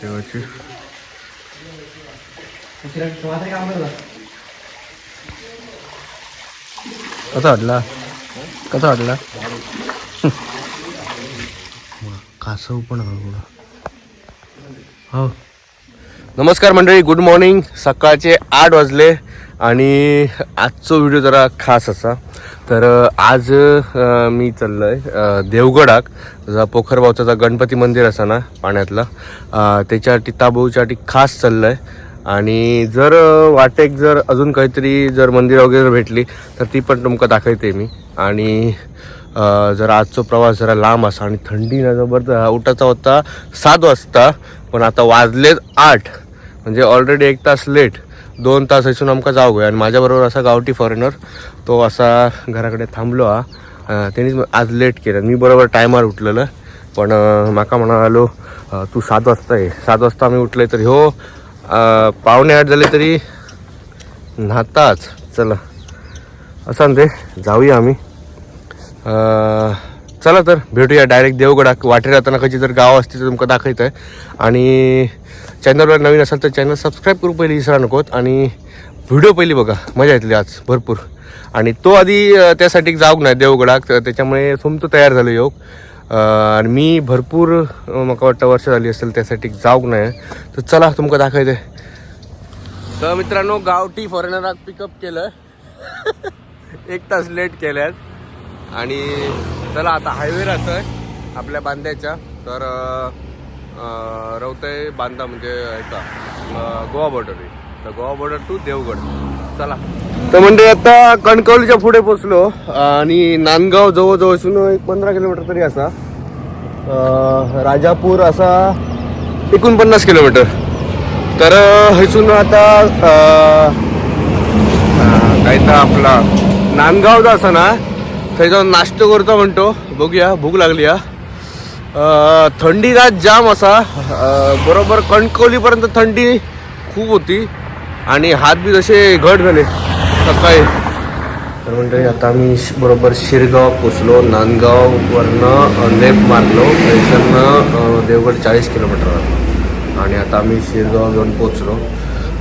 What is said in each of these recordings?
देवाची कसा वाटला कसा वाटला कासव पण. हो नमस्कार मंडळी गुड मॉर्निंग सकाळचे आठ वाजले. आणि आजचा व्हिडिओ जरा खास असा. तर आज मी चाललो आहे देवगडाक. जा पोखरबावचा जा गणपती मंदिर असा ना पाण्यातला. त्याच्यासाठी ताबूच्यासाठी खास आहे आणि जर वाटेक जर अजून काहीतरी जर मंदिर वगैरे भेटली तर ती पण तुमका दाखवते मी. आणि जरा आजचा प्रवास जरा लांब असा आणि थंडी ना जबरदस्त उठाचा होता सात वाजता पण आता वाजलेत आठ. म्हणजे ऑलरेडी एक तास लेट दोन तास असून आमकां जाऊ गया आणि माझ्याबरोबर असा गावठी फॉरेनर तो असा घराकडे थांबलो हा. अ, त्यांनीच आज लेट केलं. मी बरोबर टायमार उठलेलं. पण म्हाका माका म्हणालो तू सात वाजता ये. सात वाजता आम्ही उठले तर ह्यो पावणे आठ झाले तरी न्हाताच. चला. असं ते जाऊया आम्ही. चला तर भेटूया. डायरेक्ट देवगडा वाटेर जाताना कशी जर गाव असते तर तुमका दाखवत आहे आणि चॅनलवर नवीन असाल तर चॅनल सबस्क्राईब करू पहिले विसरा नकोत. आणि व्हिडिओ पहिली बघा. मजा येतली आज भरपूर. आणि तो आधी त्यासाठी जाऊक नाही देवगडाक त्याच्यामुळे तुमचं तयार झालं योग आणि मी भरपूर मला म्हाका वाटतं वर्ष झाली असेल त्यासाठी जाऊक नाही. तर चला तुमका दाखवते. तर मित्रांनो गावठी फॉरेनराक पिकअप केलं. एक तास लेट केल्यात. आणि चला आता हायवे राहतोय आपल्या बांध्याच्या तर रवतय बांदा म्हणजे ऐका गोवा बॉर्डर आहे. तर गोवा बॉर्डर टू देवगड. चला. तर म्हणजे आता कणकवलीच्या पुढे पोचलो आणि नांदगाव जवळजवळ असून एक पंधरा किलोमीटर तरी असा. राजापूर असा एकोणपन्नास किलोमीटर. तर हसून आता काय तर आपला नांदगाव जो असा ना थंय जाऊन नाश्तो करतो म्हणतो. बघूया भूक लागली हा. थंडी रात जाम असा. बरोबर कणकवलीपर्यंत थंडी खूप होती. आणि हात बी जसे घट झाले. सकाळी. तर म्हणजे आता आम्ही श- बरोबर शिरगाव पोचलो नांदगाववरनं लेप मारलो. त्याच्यानं देवगड चाळीस किलोमीटर. आणि आता आम्ही शिरगाव जाऊन पोचलो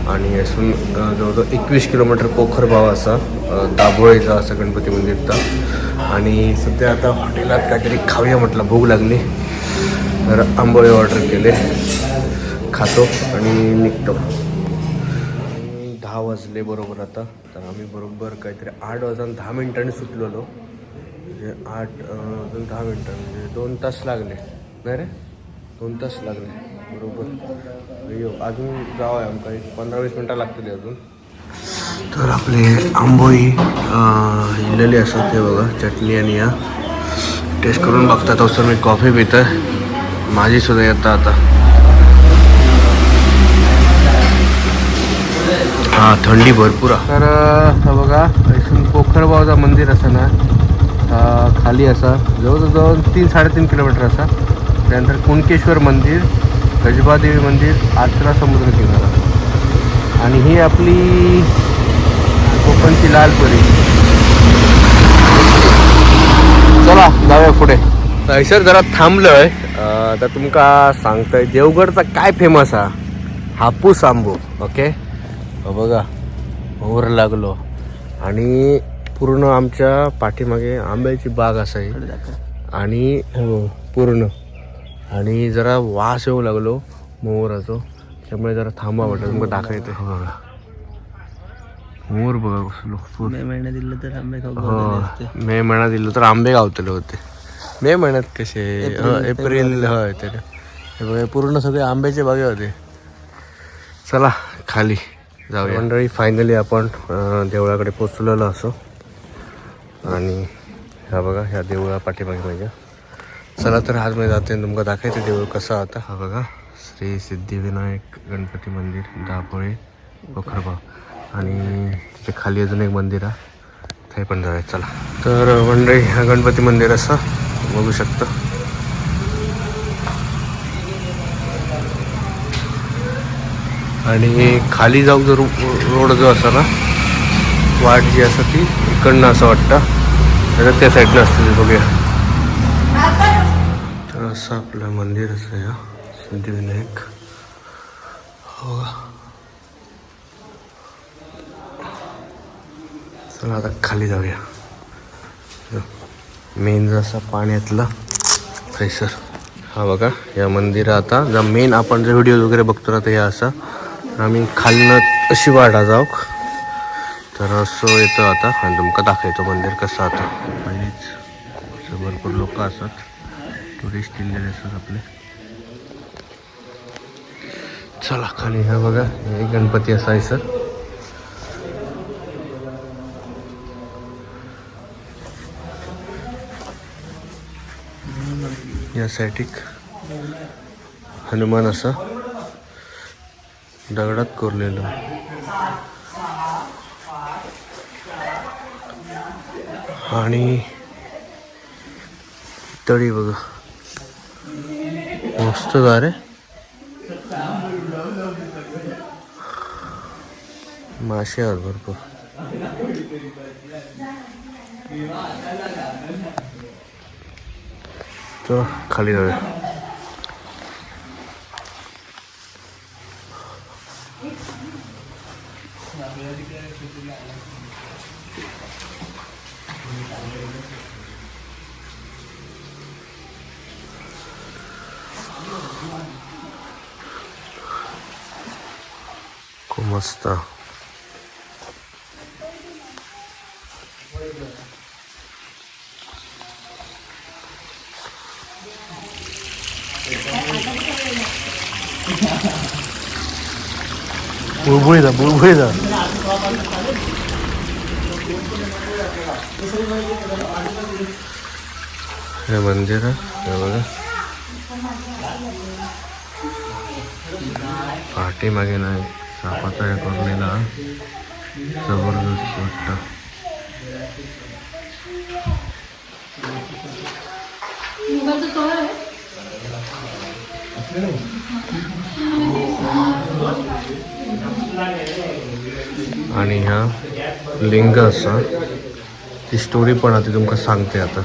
आणि असून जवळजवळ एकवीस किलोमीटर पोखरभाव असा. दाभोळेचा असा गणपती मंदिरचा आणि सध्या आता हॉटेलात काहीतरी खाऊया म्हटलं भूक लागली. तर आंबोळे ऑर्डर केले. खातो आणि निघतो. आणि दहा वाजले बरोबर आता. तर आम्ही बरोबर काहीतरी आठ वाजून दहा मिनिटांनी सुटलेलो. म्हणजे आठ अजून दहा मिनटं म्हणजे दोन तास लागले. नाही रे? दोन तास लागले. बरोबर. अजून जावं आहे आमका एक पंधरा वीस मिनटं लागतील अजून. तर आपले आंबोळी अं, असतात ते बघा चटणी आणि या. टेस्ट करून बघतात असं मी कॉफी पितं माझी सुद्धा येतं आता. हां थंडी भरपूर तर बघा इथून पोखरबावचा मंदिर असा ना खाली असा जवळजवळ तीन साडेतीन किलोमीटर असा. त्यानंतर कुणकेश्वर मंदिर गजबादेवी मंदिर आत्रा समुद्र किनारा. आणि ही आपली कोकणची लाल परी चला जाऊया पुढे. थंयसर जरा थांबलोय. तर तुमका सांगतोय देवगडचा काय फेमस हा? हापूस आंबो ओके हो बघा ओर लागलो. आणि पूर्ण आमच्या पाठीमागे आंब्याची बाग असाय आणि हो, पूर्ण. आणि जरा वास येऊ लागलो मोहराचो त्यामुळे जरा थांबा वाटत. तुमका दाखवते. हो बघा मोर बघा कसलो मे महिन्यात दिलं तर आंबे खाऊ हो मे महिन्यात दिलं तर आंबे गावतले होते. मे महिन्यात कसे? हो, एप्रिल होय तर हे बघा पूर्ण सगळे आंब्याचे बागे होते. चला खाली जाऊया. मंडळी फायनली आपण देवळाकडे पोचलेलो असो. आणि ह्या बघा ह्या देवळा पाठीमागे माझ्या चला तर आज मी जाते. तुमका दाखवायचं देऊळ कसं आता. हा बघा श्री सिद्धिविनायक गणपती मंदिर दापोळे पोखरबाव आणि तिथे खाली अजून एक मंदिर आहे. ते पण जाऊया चला. तर मंडळी हा गणपती मंदिर असं बघू शकतं. आणि खाली जाऊ जर रोड जो असा ना वाट जी असं ती इकडनं असं वाटतं. तर त्या साईडनं असतं ते बघूया. तर असं आपलं मंदिर असं या सिद्धिविनायक. हो. चला आता खाली जाऊया. मेन जसा पाण्यातला थैसर हा बघा या मंदिर आता जा मेन आपण जे व्हिडिओ वगैरे बघतो ना ते या असं. आम्ही खालनं अशी वाढा जाऊ तर असं येतं आता आणि तुमका दाखवतो मंदिर कसं आता. पहिलेच असं भरपूर लोक असतात. टुरिस्ट इल्लेले असतात आपले. चला खाली. हा बघा हे गणपती असा या सर यासाठी हनुमान असा दगडात कोरलेलं. आणि तळी बघा. मस्त जा मासे आहेत भरपूर. तर खाली जाऊया खूप मस्त बुळबुळी जा बुळबुळी जा हे मंदिर आहे हे बघा पाठीमागे नाही सापाचा हे कोरलेला जबरदस्त वाटतं आणि ह्या लिंग असा. ती स्टोरी पण आता तुमका सांगते आता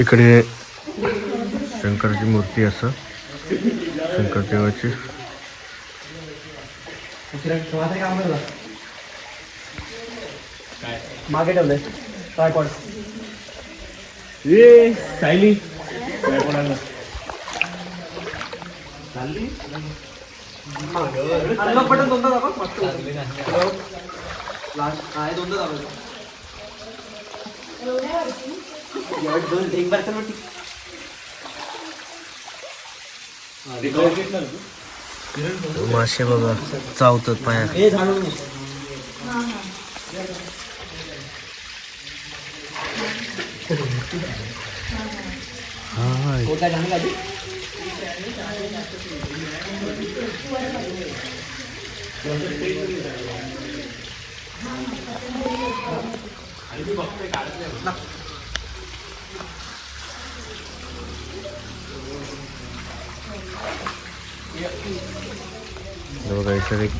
इकडे शंकरची मूर्ती असं. शंकर देवाची. मागे ठेवलंय. ट्रायपॉड ए सायली? अनलॉक बटन दोनदा दाबा मस्त लास्ट काय दोनदा दाबायचं? दोन एक बार तर ठीक मासे बघा चावतात पाया हे झाडून हाय कोणता गाणी गाली हे बघा इकडे एक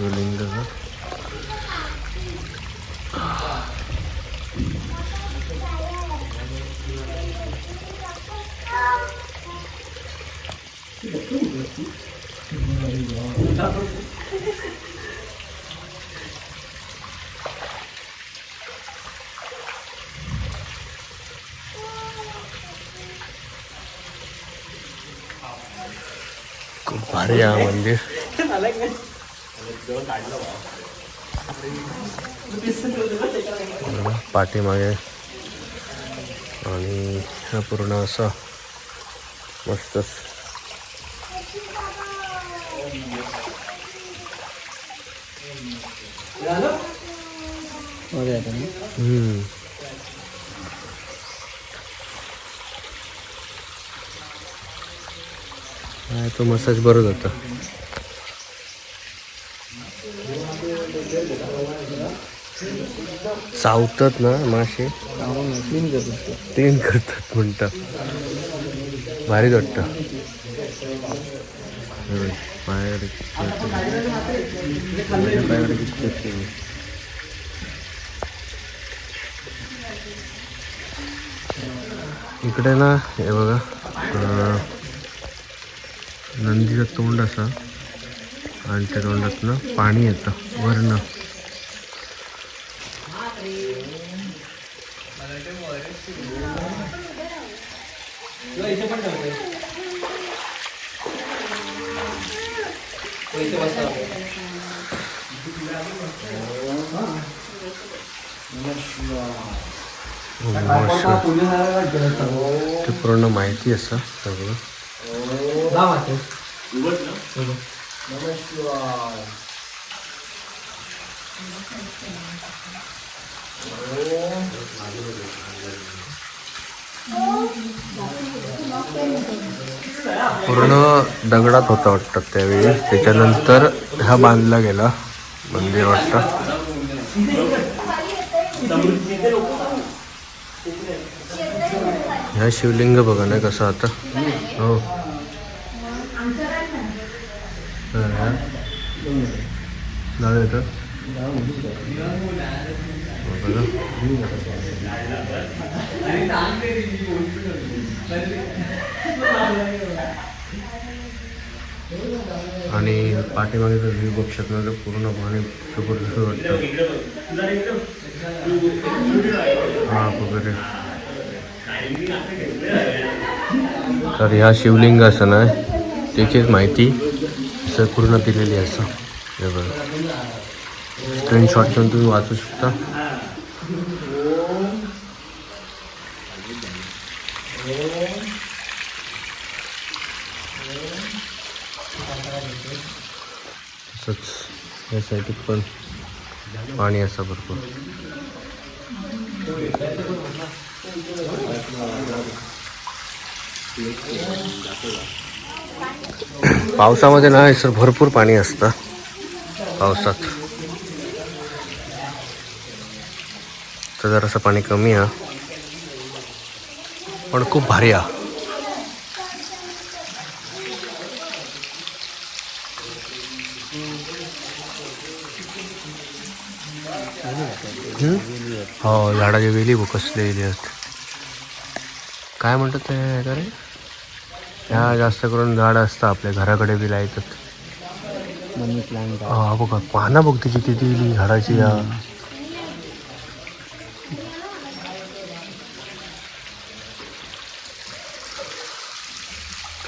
लिंग भारी आहे हा मंदिर बघा, पाठीमागे आणि हा पूर्ण असा मस्त मध्ये येतं ना हम्म. काय तो मसाज बरं जातं. चावतात ना मासे? क्लीन करतो क्लीन करतात. म्हणतात. भारी वाटतं हे बघ, पायाकडे किती होतं. माझ्या पायाकडे किती होतं. इकडे ना हे बघा नंदीचं तोंड असा. आणि त्या तोंडातनं पाणी येतं वरनं. इथे पण ठेवतोय तो इथे बसला मस्त. ते पूर्ण माहिती असं सगळं जा माते पूर्ण दगडात होता वाटतं त्यावेळी. त्याच्यानंतर हा बांधला गेला मंदिर वाटतं. ह्या शिवलिंग बघा ना कसं आता. हो. हा. आणि पाठीमागे व्ह्यू बघू शकणार तर पूर्ण पाणी वाटतं. हा वगैरे. तर ह्या शिवलिंग असं त्याचीच माहिती सर पूर्ण दिलेली असं. हे बघा. स्क्रीनशॉट घेऊन तुम्ही वाचू शकता. तसंच या साईडीत पण पाणी असा भरपूर. पावसामध्ये ना सर भरपूर पाणी असतं. पावसात. तर जरासं पाणी कमी आहे. पण खूप भारी आहे? हो झाडाची वेली बघ कसले वेली आहेत. काय म्हणतात ते रे ह्या जास्त करून झाड असतं आपल्या घराकडे बी लायतात. हा बघा पानं बघ तिची किती झाडाची. या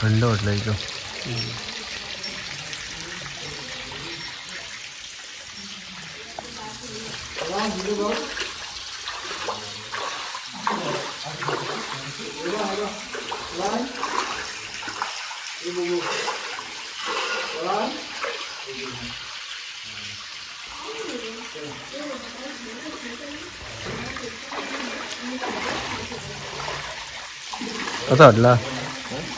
थंड वाटलं इथं कसा वाटला कसा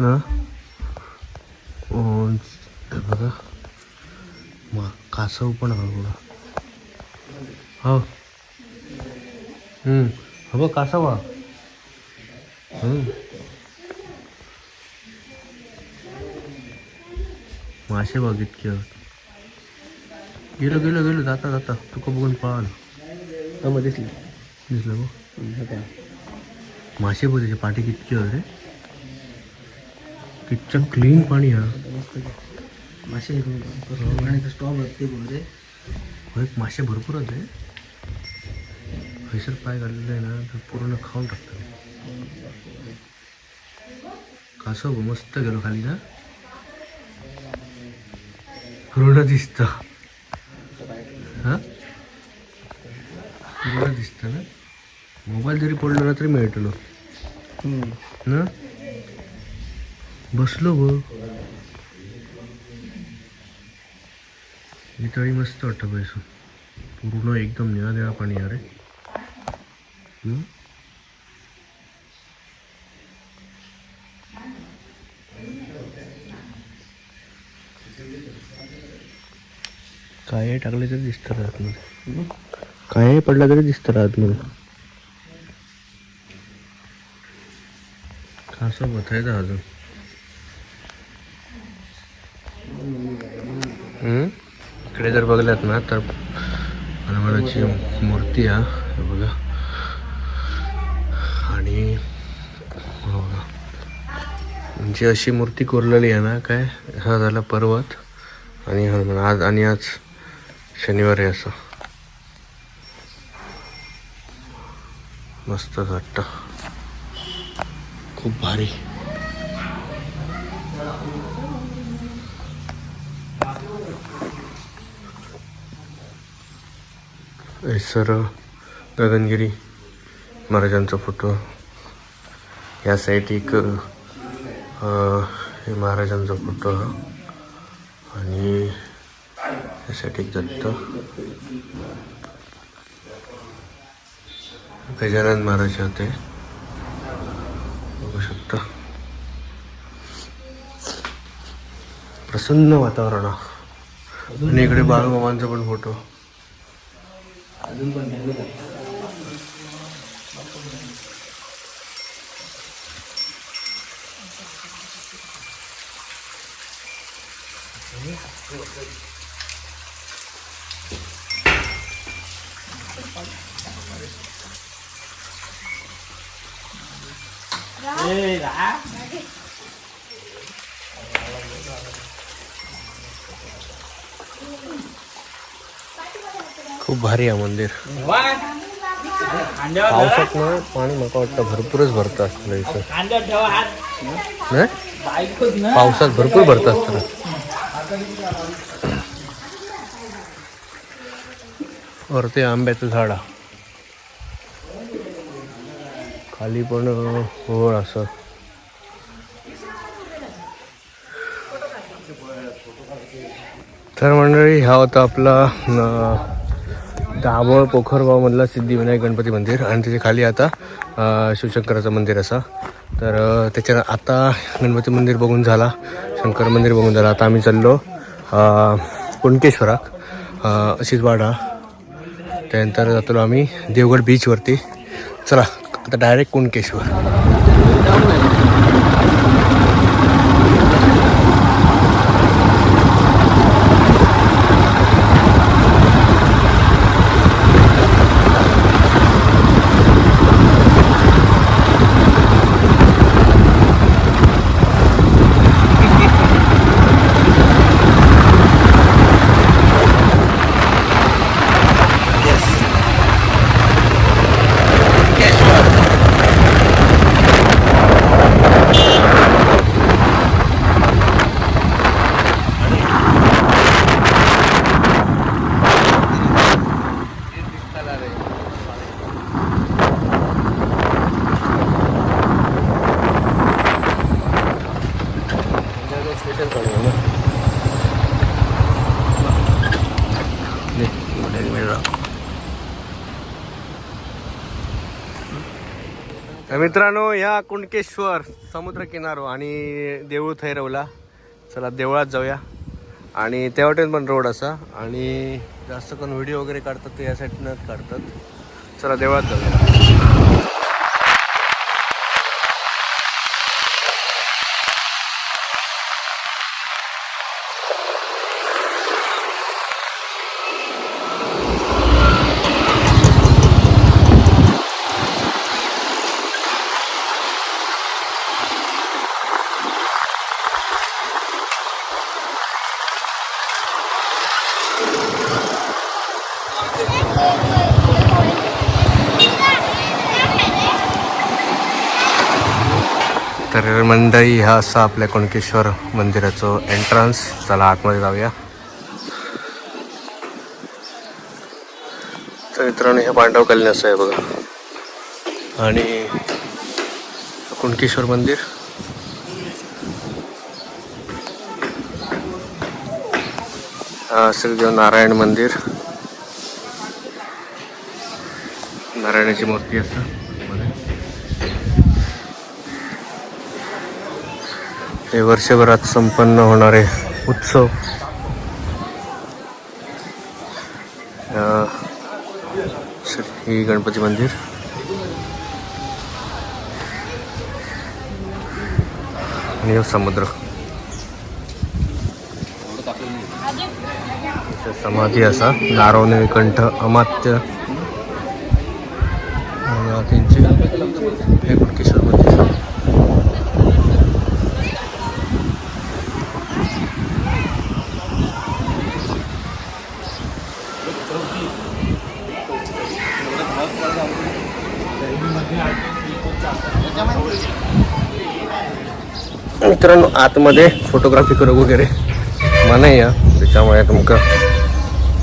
ना? बघा. मा कासव पण हा बघा. हो. हा बघ कासव हा. मासे बघ इतके. गेलो गेलो गेलो. जाता जाता. तुका बघून पाहलो मग दिसलं. दिसलं बघ. मासे बघ पाठी पाठी कितके होते. कितचं क्लीन पाणी हा. मासे स्टॉप ते बोल रे हो, एक मासे भरपूरच आहे हैसर पाय घाललेलं आहे ना तर पूर्ण खाऊन टाकतं कासव बघ, मस्त गेलो खाली ना. पूर्ण दिसत. हा? पूर्ण दिसत ना. मोबाईल जरी पडलो ना तरी मिळतलो. ना? बसलो बघ ही तळी मस्त वाटतं पैसून पूर्ण एकदम निळा निळा पाणी आहे रे. हम्म? काय टाकले तरी दिसतं आतमध्ये काय पडलं तरी दिसतं आतमध्ये खासं बथायचं अजून. इकडे जर बघलात ना तर हनुमानाची मूर्ती आहे बघा. आणि हो म्हणजे अशी मूर्ती कोरलेली आहे ना काय? हा झाला पर्वत आणि हनुमान. आज आणि आज शनिवार आहे असं. मस्त वाटतं. खूप भारी. सर गगनगिरी महाराजांचा फोटो. या साईड एक हे महाराजांचा फोटो हा. आणि या साईड एक दत्त. गजानन महाराज होते. बघू शकता. प्रसन्न वातावरण आणि इकडे बाळूमामांचा पण फोटो. अजून पण नाही खूप भारी आहे मंदिर. पावसात ना पाणी मला वाटतं भरपूरच भरत असतं इथं. पावसात भरपूर भरत असतं वर ते आंब्याचं झाड. आहे. खाली पण होळ असं. तर मंडळी हा होता आपला दाभोळ पोखरगावमधला सिद्धिविनायक गणपती मंदिर आणि त्याच्याखाली आता शिवशंकराचं मंदिर असा. तर त्याच्या आता गणपती मंदिर बघून झाला शंकर मंदिर बघून झालं. आता आम्ही चाललो कुणकेश्वराक अं, अशीच वाडा त्यानंतर जातो आम्ही देवगड बीचवरती चला आता डायरेक्ट कुणकेश्वर तर मित्रांनो या कुंडकेश्वर समुद्र किनारो आणि देऊळ थैरवला. चला देवळात जाऊया. आणि तेवटेन पण रोड असा. आणि जास्त करून व्हिडिओ वगैरे काढतात ते या न काढतात. चला देवळात जाऊया. मंडई हा असा आपल्या कणकेश्वर मंदिराचं एंट्रन्स चला आतमध्ये जाऊया. तर मित्रांनो हे पांडव कल्याण असं आहे बघा. आणि कुणकेश्वर मंदिर. श्रीदेव नारायण मंदिर. नारायणाची मूर्ती असं. हे वर्षभरात संपन्न होणारे उत्सव. श्री गणपती मंदिर. आणि समुद्र. समाधी असा नारवणे कंठ अमात्य आणि त्यांचे हे कुणकेश्वर मंदिर मित्रांनो आतमध्ये फोटोग्राफी करू वगैरे. मनाई या त्याच्यामुळे तुमका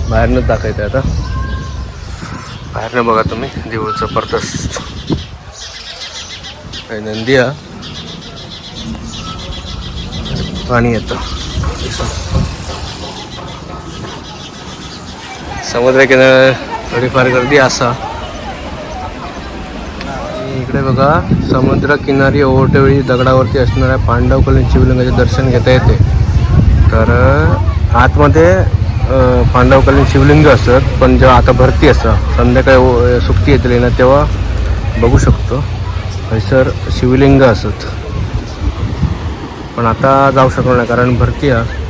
बाहेरनंच दाखवायचं आता. बाहेरनं बघा तुम्ही देऊळ जबरदस्त. काही नंदी हा? पाणी येतं. समुद्रकिनारे थोडीफार गर्दी असा. इकडे बघा समुद्र किनारी ओहोटेवेळी दगडावरती असणाऱ्या पांडवकलीन शिवलिंगाचे दर्शन घेता येते. तर आतमध्ये पांडव कॉलनी शिवलिंग असत पण जेव्हा आता भरती असतं संध्याकाळी ओ- सुट्टी येतली ना तेव्हा बघू शकतो. हयसर शिवलिंग असत. पण आता जाऊ शकलो नाही कारण भरती आहे.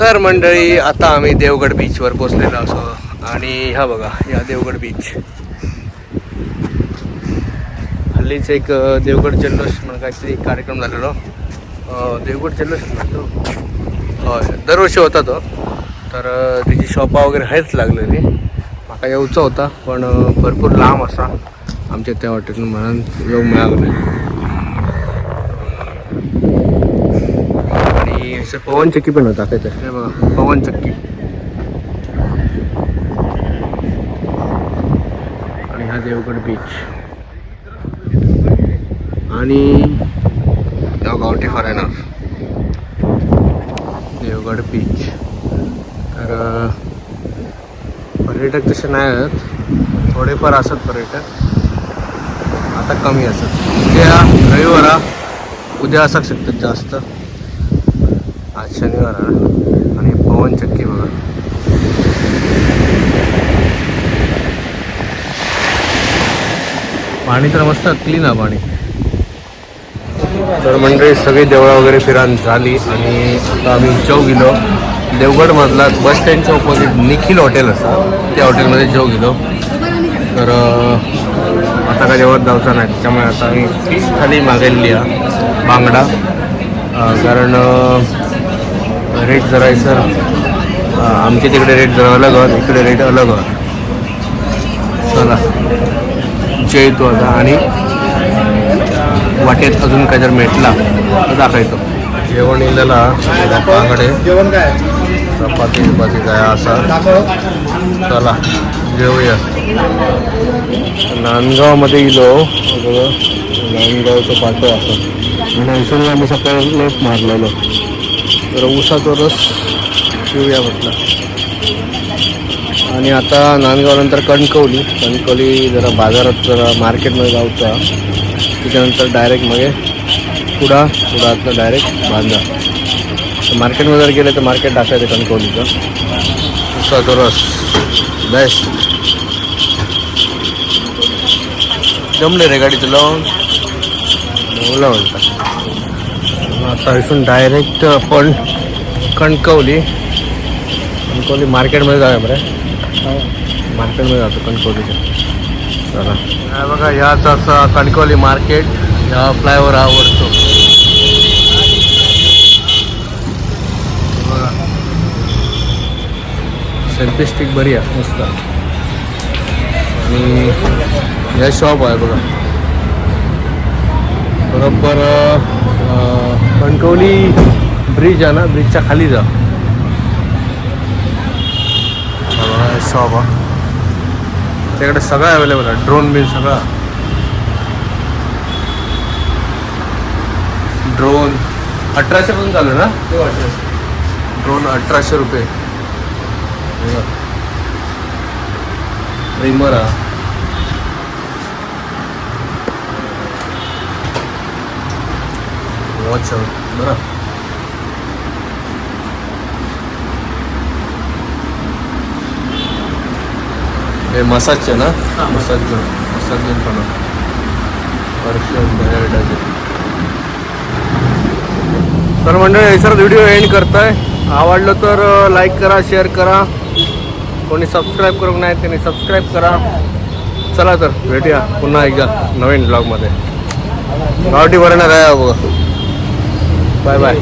तर मंडळी आता आम्ही देवगड बीचवर पोचलेलो असो आणि हा बघा या देवगड बीच हल्लीच एक देवगड जल्लोष म्हणून काहीतरी एक कार्यक्रम झालेलो. देवगड जल्लोष म्हणतो होय. दरवर्षी होता तो. तर तिची त्याची शॉपा वगैरे आहेच लागलेली. म्हाका येऊचा होता पण भरपूर लांब असा. आमच्या त्या हॉटेल म्हणून येऊ मिळालं आणि असं पवन चक्की पण होता काय तर बघा पवन चक्की. आणि हा देवगड बीच आणि या गावठी फॉरेनर देवगड बीच तर पर्यटक तसे नाही आहेत. थोडेफार असत पर्यटक. आता कमी असत. उद्या रविवारा उद्या असाच शकतात जास्त. आज शनिवार आणि पवन चक्की बघा. पाणी तर मस्त क्लीन आहे पाणी. तर मंडळी सगळी देवळं वगैरे फिरान झाली आणि आता आम्ही जेव गेलो. देवगडमधला बस स्टँडच्या ऑपोजिट निखिल हॉटेल असा त्या हॉटेलमध्ये जेव गेलो. तर आता काय जेवण जाऊचा नाही. त्याच्यामुळे आता आम्ही फिश थाली मागवलेली आहे. बांगडा. कारण रेट जरा सर आमच्या तिकडे रेट जरा अलग आहोत. इकडे रेट अलग आहोत. चला. जेवतो आता. आणि वाटेत अजून काय जर भेटला तर दाखवतो. जेवण इलेला बांगडे जेवण काय? चपाती चपाती काय असा. दाखव. चला जेवूया. नांदगावमध्ये गेलो बघा नांदगावचं पाठव असं आणि ऐसून आम्ही सकाळी लेप मारलेलो. तर उसाचा रस पिऊया म्हटलं. आणि आता नांदगावनंतर कणकवली. कणकवली जरा बाजारात जरा मार्केटमध्ये जाऊचा. त्याच्यानंतर डायरेक्ट मग पुढा पुढातलं डायरेक्ट बांधा तर मार्केटमध्ये जर गेलं तर मार्केट दाखवायचं कणकवलीचं. उसाचा रस बेस्ट जमले रे गाडी तुला ओला म्हणतात आता इथून डायरेक्ट आपण कणकवली. कणकवली मार्केटमध्ये जाऊया बरं. मार्केटमध्ये जातो कणकवलीच्या. चला. हा बघा ह्याच असा कणकवली मार्केट ह्या फ्लायओव्हर आवडतो सेल्फी स्टिक बरी आहे मस्त. आणि हे शॉप आहे बघा. बरोबर कणकवली ब्रिज आहे ना ब्रिजच्या खाली जा. शॉप आहे. त्याकडे सगळं अवेलेबल आहे. ड्रोन बिन सगळा. ड्रोन अठराशे पासून चालू आहे ना? हो, ड्रोन अठराशे रुपये. ट्रिमर हा. वॉच बरं. हे मसाजचे ना? मसाज मसाज पण परफ्यूम तर मंडळी सर व्हिडिओ एंड करताय. आवडलं तर लाईक करा शेअर करा. कोणी सबस्क्राईब करू नाही त्यांनी सबस्क्राईब करा. चला तर भेटूया पुन्हा एकदा नवीन ब्लॉगमध्ये गावठी भरणार आहे बघा. Bye bye